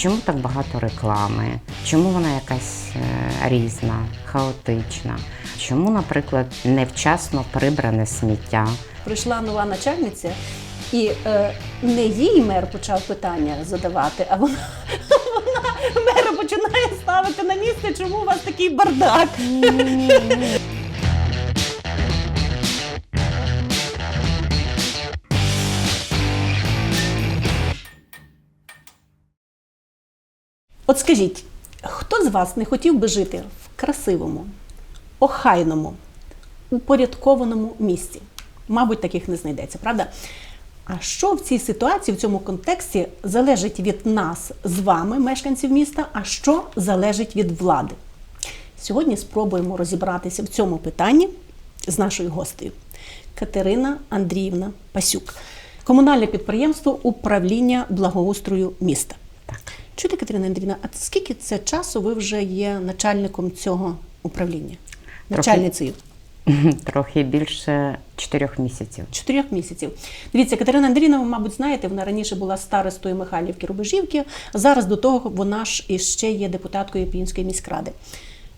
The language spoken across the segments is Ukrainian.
Чому так багато реклами? Чому вона якась е, різна, хаотична? Чому, наприклад, невчасно прибране сміття? Прийшла нова начальниця, і е, не їй мер почав питання задавати, а вона, вона мера починає ставити на місце, чому у вас такий бардак. От скажіть, хто з вас не хотів би жити в красивому, охайному, упорядкованому місці? Мабуть, таких не знайдеться, правда? А що в цій ситуації, в цьому контексті залежить від нас з вами, мешканців міста, а що залежить від влади? Сьогодні спробуємо розібратися в цьому питанні з нашою гостею Катерина Андріївна Пасюк, комунальне підприємство управління благоустрою міста. Так. Чуєте, Катерина Андріївна, а скільки це часу ви вже є начальником цього управління? Начальницею? Трохи більше чотирьох місяців. Чотирьох місяців. Дивіться, Катерина Андріївна, ви, мабуть, знаєте, вона раніше була старостою Михайлівки Рубежівки. Зараз до того вона ж іще є депутаткою Пінської міськради.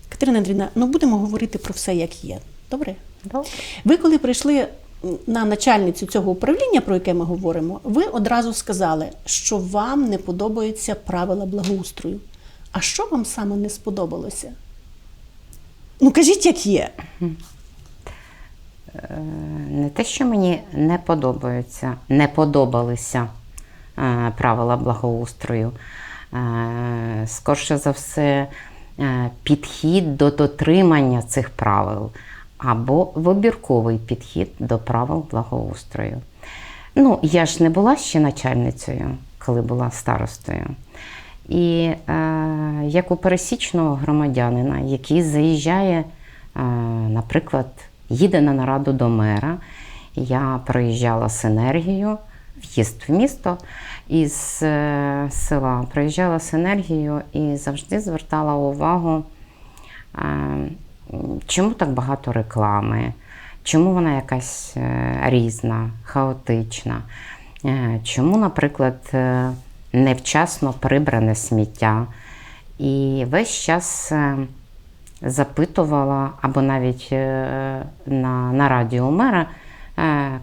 Катерина Андріївна, ну будемо говорити про все, як є. Добре? Добре. Ви, коли прийшли на начальницю цього управління, про яке ми говоримо, ви одразу сказали, що вам не подобаються правила благоустрою. А що вам саме не сподобалося? Ну, кажіть, як є. Не те, що мені не подобаються, не подобалися е, правила благоустрою. Е, скорше за все, е, підхід до дотримання цих правил або вибірковий підхід до правил благоустрою. Ну, я ж не була ще начальницею, коли була старостою. І е, як у пересічного громадянина, який заїжджає, е, наприклад, їде на нараду до мера, я проїжджала синергію, в'їзд в місто із е, села, проїжджала синергію і завжди звертала увагу, е, чому так багато реклами, чому вона якась е, різна, хаотична, е, чому, наприклад, е, невчасно прибране сміття. І весь час запитувала, або навіть на, на радіо мера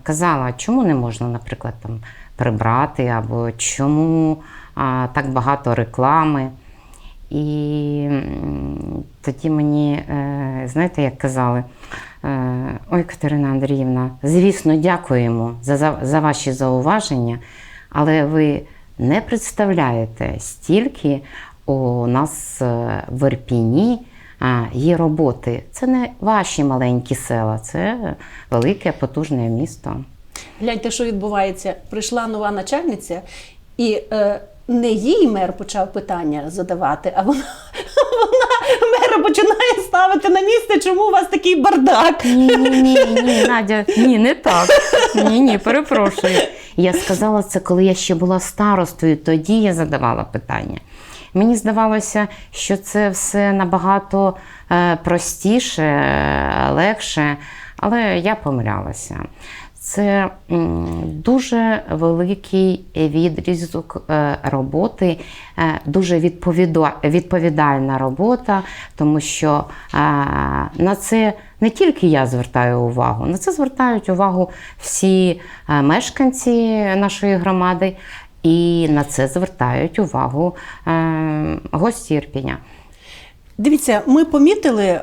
казала, чому не можна, наприклад, там прибрати, або чому а, так багато реклами. І тоді мені, знаєте, як казали, е, ой, Катерина Андріївна, звісно, дякуємо за, за, ваші зауваження, але ви не представляєте, стільки у нас е, в Ірпіні є роботи. Це не ваші маленькі села, це велике, потужне місто. Гляньте, що відбувається. Прийшла нова начальниця, і е, не їй мер почав питання задавати, а вона, вона мера починає ставити на місце, чому у вас такий бардак. Ні, ні, ні, ні, Надя, ні, не так. Ні, ні, перепрошую. Я сказала це, коли я ще була старостою, тоді я задавала питання. Мені здавалося, що це все набагато е, простіше, е, легше, але я помилялася. Це дуже великий відрізок е, роботи, е, дуже відповідальна робота, тому що е, на це не тільки я звертаю увагу, на це звертають увагу всі мешканці нашої громади, і на це звертають увагу гості Ірпіня. Дивіться, ми помітили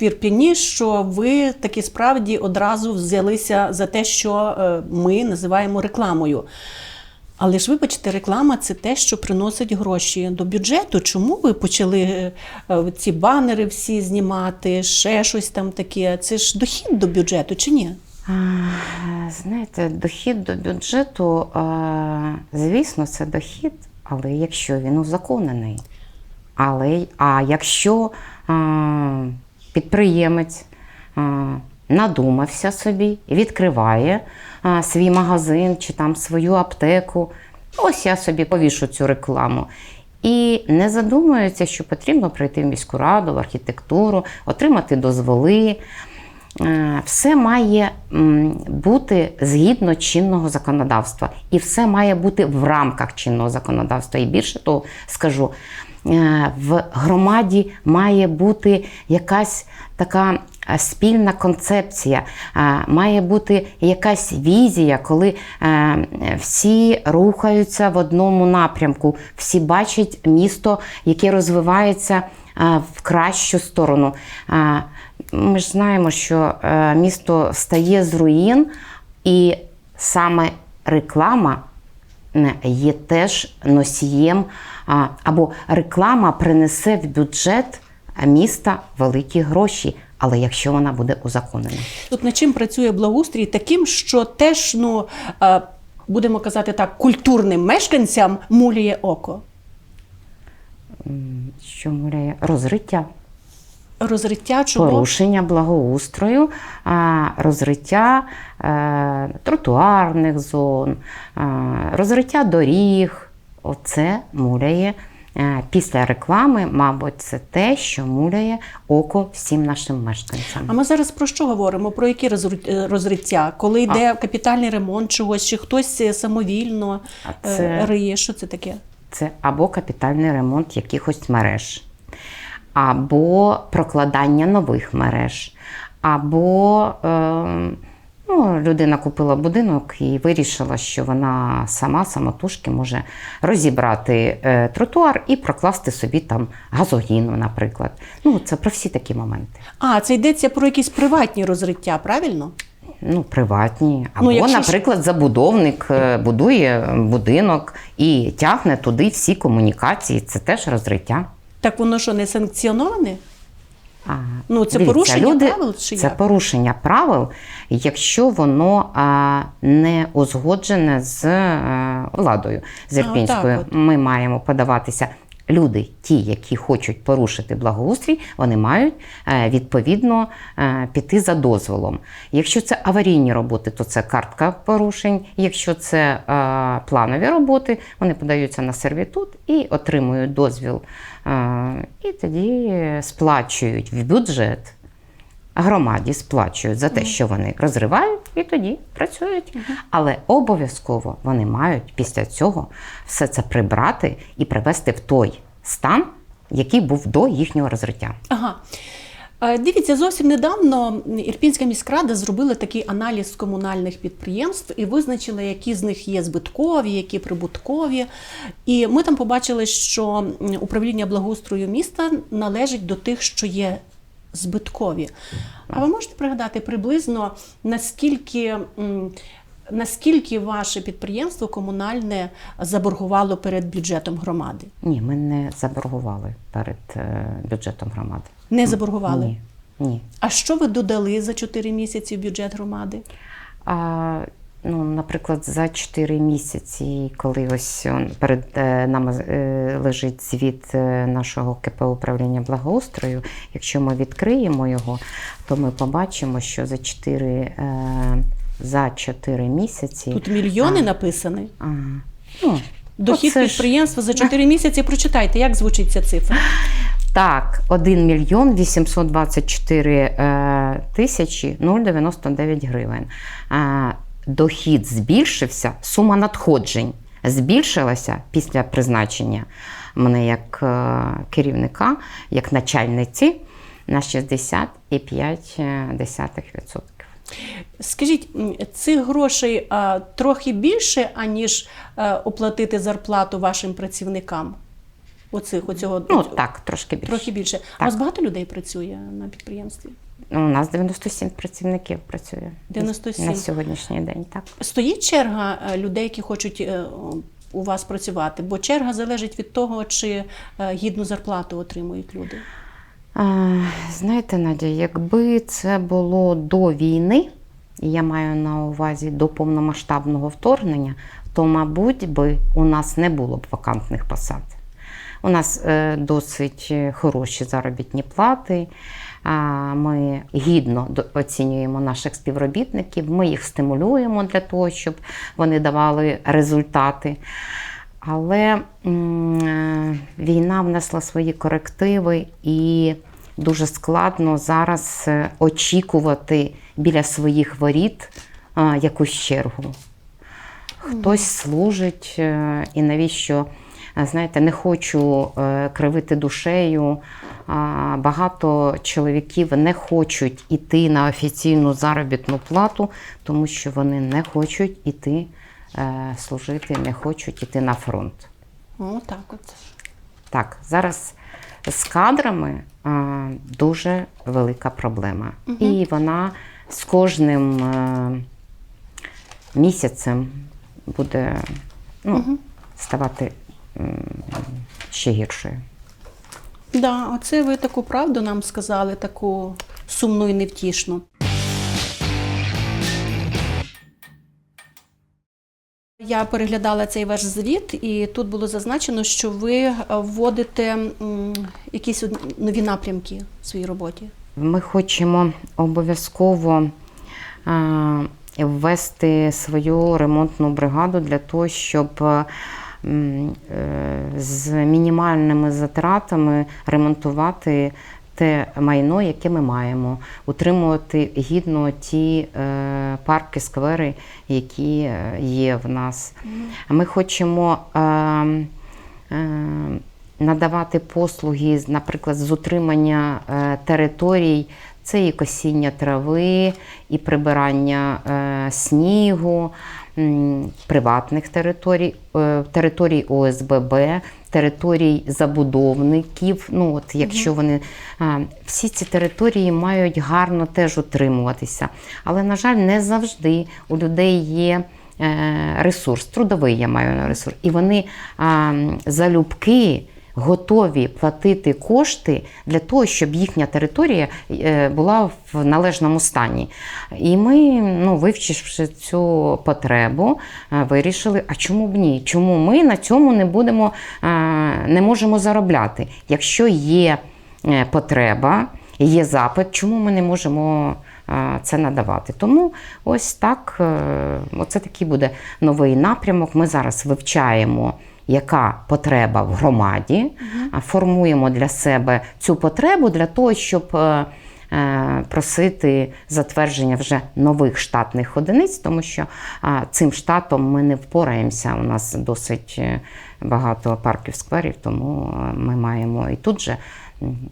в Ірпіні, що ви таки справді одразу взялися за те, що е, ми називаємо рекламою. Але ж вибачте, реклама це те, що приносить гроші до бюджету. Чому ви почали е, е, ці банери всі знімати, ще щось там таке? Це ж дохід до бюджету чи ні? Знаєте, дохід до бюджету, звісно, це дохід, але якщо він узаконений. Але, а якщо підприємець надумався собі, відкриває свій магазин чи там свою аптеку, ось я собі повішу цю рекламу. І не задумується, що потрібно прийти в міську раду, в архітектуру, отримати дозволи. е, все має бути згідно чинного законодавства, і все має бути в рамках чинного законодавства. І більше того скажу, е, в громаді має бути якась така е, спільна концепція, е, має бути якась візія, коли е, всі рухаються в одному напрямку, всі бачать місто, яке розвивається е, в кращу сторону. Е, Ми ж знаємо, що е, місто стає з руїн, і саме реклама е, є теж носієм, або реклама принесе в бюджет міста великі гроші, але якщо вона буде узаконена. Тут над чим працює благоустрій таким, що теж, ну, будемо казати так, культурним мешканцям мулює око. Що мовляє розриття, Розриття чого? порушення благоустрою, розриття е, тротуарних зон, розриття доріг. Оце муляє. е, Після реклами, мабуть, це те, що муляє око всім нашим мешканцям. А ми зараз про що говоримо? Про які е, розриття? Коли йде капітальний ремонт чогось, чи хтось е, самовільно А це- риє? Що це таке? Це або капітальний ремонт якихось мереж, або прокладання нових мереж, або е, ну, людина купила будинок і вирішила, що вона сама самотужки може розібрати е, тротуар і прокласти собі там газогін, наприклад. Ну, це про всі такі моменти. А, це йдеться про якісь приватні розриття, правильно? Ну, приватні. Або, якщо наприклад, забудовник е, будує будинок і тягне туди всі комунікації. Це теж розриття. Так воно що не санкціоноване? А, Ну, це порушення правил чи це як? порушення правил, якщо воно а, не узгоджене з е, владою з А, Ірпінською. отак от. Ми маємо подаватися. Люди, ті, які хочуть порушити благоустрій, вони мають е, відповідно е, піти за дозволом. Якщо це аварійні роботи, то це картка порушень. Якщо це планові роботи, вони подаються на сервітут і отримують дозвіл. І тоді сплачують в бюджет громаді сплачують за те, що вони розривають, і тоді працюють. Але обов'язково вони мають після цього все це прибрати і привести в той стан, який був до їхнього розриття. Ага. Дивіться, зовсім недавно Ірпінська міськрада зробила такий аналіз комунальних підприємств і визначила, які з них є збиткові, які прибуткові. І ми там побачили, що управління благоустрою міста належить до тих, що є збиткові. А ви можете пригадати приблизно наскільки. Наскільки ваше підприємство комунальне заборгувало перед бюджетом громади? Ні, ми не заборгували перед е, бюджетом громади. Не заборгували? Ні. Ні. А що ви додали за 4 місяці в бюджет громади? А, ну, наприклад, за 4 місяці, коли ось перед е, нами е, лежить звіт е, нашого КП управління благоустрою, якщо ми відкриємо його, то ми побачимо, що за 4, е, за 4 місяці. Тут мільйони написані. А, ну, Дохід оце ж- підприємства за 4 місяці. Прочитайте, як звучить ця цифра. Так, 1 мільйон 824 е, тисячі 099 гривень. Е, Дохід збільшився, сума надходжень збільшилася після призначення мене як е, керівника, як начальниці на 60,5%. Скажіть, цих грошей трохи більше, аніж оплатити зарплату вашим працівникам? Оцих, оцього, Ну оцього- так, трошки більше. трохи більше. А у вас багато людей працює на підприємстві? У нас 97 працівників працює 97. на сьогоднішній день. Так. Стоїть черга е, людей, які хочуть е, у вас працювати, бо черга залежить від того, чи е, гідну зарплату отримують люди. Знаєте, Надя, якби це було до війни, і я маю на увазі до повномасштабного вторгнення, то, мабуть, би у нас не було б вакантних посад. У нас е, досить е, хороші заробітні плати. Ми гідно оцінюємо наших співробітників, ми їх стимулюємо для того, щоб вони давали результати. Але е, війна внесла свої корективи і дуже складно зараз очікувати біля своїх воріт якусь чергу. Хтось служить, і навіщо, знаєте, не хочу е, кривити душею. Багато чоловіків не хочуть іти на офіційну заробітну плату, тому що вони не хочуть іти е, служити, не хочуть іти на фронт. О, так от. Так, зараз з кадрами дуже велика проблема. І вона з кожним е, місяцем буде ну, ставати м, ще гіршою. Да, оце ви таку правду нам сказали, таку сумну і невтішну. Я переглядала цей ваш звіт, і тут було зазначено, що ви вводите якісь нові напрямки в своїй роботі. Ми хочемо обов'язково ввести свою ремонтну бригаду для того, щоб з мінімальними затратами ремонтувати те майно, яке ми маємо, утримувати гідно ті е, парки, сквери, які е, є в нас. Ми хочемо. е, е, надавати послуги, наприклад, з утримання е, територій. Це і косіння трави, і прибирання е, снігу, приватних територій, е, територій ОСББ, територій забудовників. Ну, от якщо вони всі ці території мають гарно теж утримуватися. Але, на жаль, не завжди у людей є е, ресурс, трудовий я маю на ресурс. І вони а, залюбки готові платити кошти для того, щоб їхня територія е, була в належному стані. І ми, ну, вивчивши цю потребу, е, вирішили, а чому б ні? Чому ми на цьому не будемо, е, не можемо заробляти? Якщо є потреба, є запит, чому ми не можемо це надавати? Тому ось так, оце такий буде новий напрямок. Ми зараз вивчаємо. Яка потреба в громаді, формуємо для себе цю потребу для того, щоб е, е, просити затвердження вже нових штатних одиниць, тому що цим штатом ми не впораємося. У нас досить е, багато парків скверів, тому ми маємо і тут же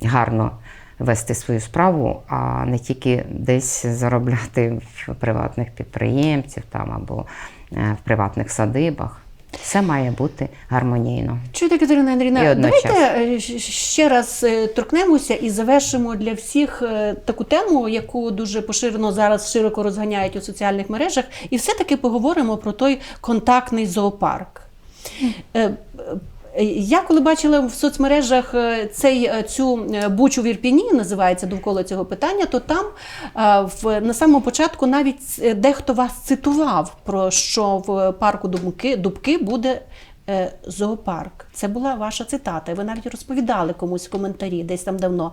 гарно вести свою справу, а не тільки десь заробляти в приватних підприємців там або в приватних садибах. Все має бути гармонійно. Чуєте, Катерина Андрійна, давайте е, ще раз е, торкнемося і завершимо для всіх е, таку тему, яку дуже поширено зараз широко розганяють у соціальних мережах, і все-таки поговоримо про той контактний зоопарк. Я коли бачила в соцмережах е, цей, е, цю е, бучу в Ірпіні, називається довкола цього питання, то там в, на самому початку навіть дехто вас цитував про що в парку Дубки, Дубки буде зоопарк. Це була ваша цитата. Ви навіть розповідали комусь в коментарі десь там давно.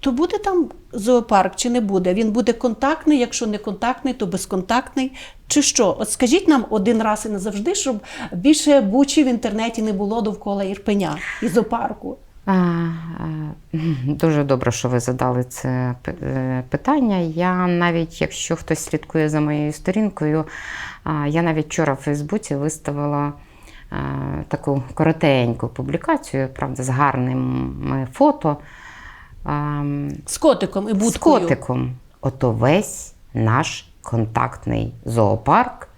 То буде там зоопарк чи не буде? Він буде контактний, якщо не контактний, то безконтактний. Чи що? От скажіть нам один раз і назавжди, щоб більше бучі в інтернеті не було довкола Ірпеня і зоопарку. А, Дуже добре, що ви задали це е, питання. Я навіть, якщо хтось слідкує за моєю сторінкою, я навіть вчора в Фейсбуці виставила таку коротеньку публікацію, правда, з гарними фото. А, З котиком і будкою. З котиком. Ото весь наш контактний зоопарк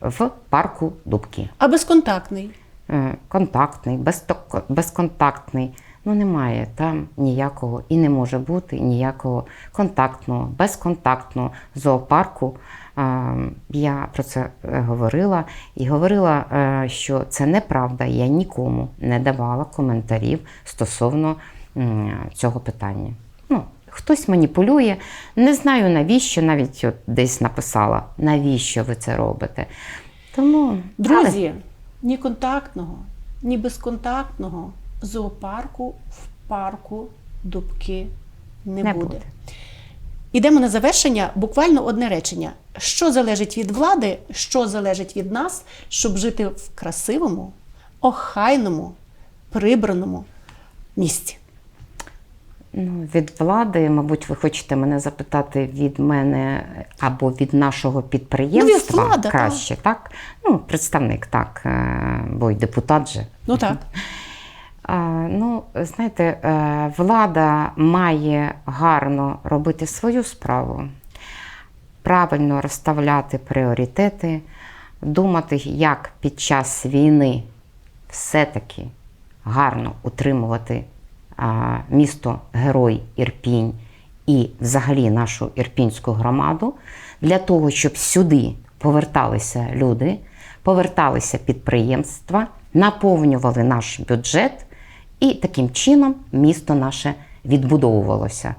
в парку Дубки. А безконтактний. Е, контактний, безконтактний. Ну, немає там ніякого і не може бути ніякого контактного, безконтактного зоопарку. Я про це е, говорила і говорила, е, що це неправда. Я нікому не давала коментарів стосовно цього питання. Ну, хтось маніпулює, не знаю навіщо, навіть от десь написала, навіщо ви це робите. Тому але- Друзі, ні контактного, ні безконтактного зоопарку в парку Дубки не, Не буде. буде. Ідемо на завершення. Буквально одне речення. Що залежить від влади, що залежить від нас, щоб жити в красивому, охайному, прибраному місті? Ну, від влади, мабуть, ви хочете мене запитати від мене або від нашого підприємства влада, так. краще, так? Ну, представник, так, е, бо й депутат же. Ну так. А, Ну, знаєте, е, влада має гарно робити свою справу, правильно розставляти пріоритети, думати, як під час війни все-таки гарно утримувати місто Герой Ірпінь і взагалі нашу ірпінську громаду, для того, щоб сюди поверталися люди, поверталися підприємства, наповнювали наш бюджет, і таким чином місто наше відбудовувалося.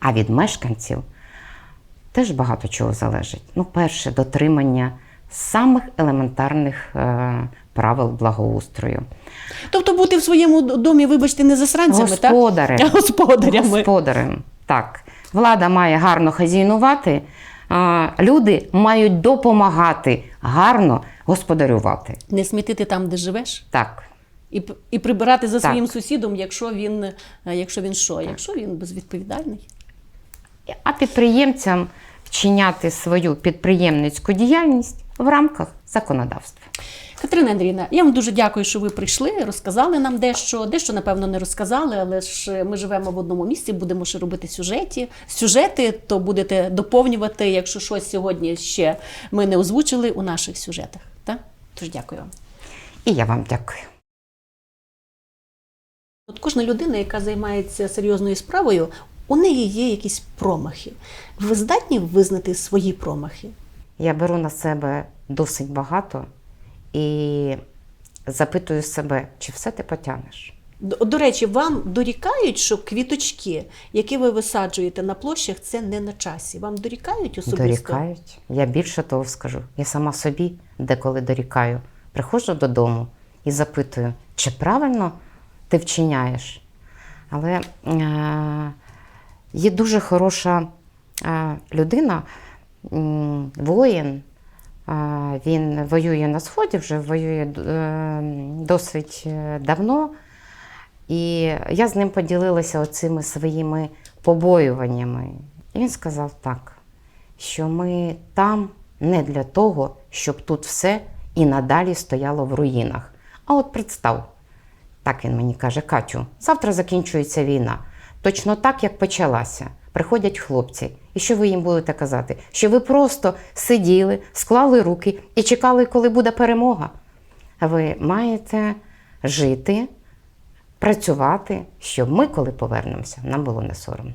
А від мешканців теж багато чого залежить. Ну, перше, дотримання самих елементарних е, правил благоустрою. Тобто бути в своєму домі, вибачте, не засранцями, Господарем. так? Господарями. Господарем. Так. Влада має гарно хазяйнувати, а люди мають допомагати гарно господарювати. Не смітити там, де живеш, Так. і, і прибирати за Так. своїм сусідом, якщо він, е, якщо він що? Якщо він безвідповідальний. А підприємцям вчиняти свою підприємницьку діяльність в рамках законодавства. Катерина Андрійовна, я вам дуже дякую, що ви прийшли, розказали нам дещо. Дещо, напевно, не розказали, але ж ми живемо в одному місці, будемо ще робити сюжеті. сюжети, то будете доповнювати, якщо щось сьогодні ще ми не озвучили у наших сюжетах. Так? Тож дякую вам. І я вам дякую. От кожна людина, яка займається серйозною справою, у неї є якісь промахи. Ви здатні визнати свої промахи? Я беру на себе досить багато і запитую себе, чи все ти потягнеш. До, до речі, вам дорікають, що квіточки, які ви висаджуєте на площах, це не на часі. Вам дорікають особисто? Дорікають. Я більше того скажу. Я сама собі деколи дорікаю. Приходжу додому і запитую, чи правильно ти вчиняєш. Але е- є дуже хороша е- людина, воїн. Він воює на сході, вже воює е, досить е, давно. І я з ним поділилася оцими своїми побоюваннями. І він сказав так, що ми там не для того, щоб тут все і надалі стояло в руїнах. А от представ, так він мені каже, Катю, завтра закінчується війна. Точно так, як почалася. Приходять хлопці. І що ви їм будете казати? Що ви просто сиділи, склали руки і чекали, коли буде перемога. Ви маєте жити, працювати, щоб ми, коли повернемося, нам було не соромно.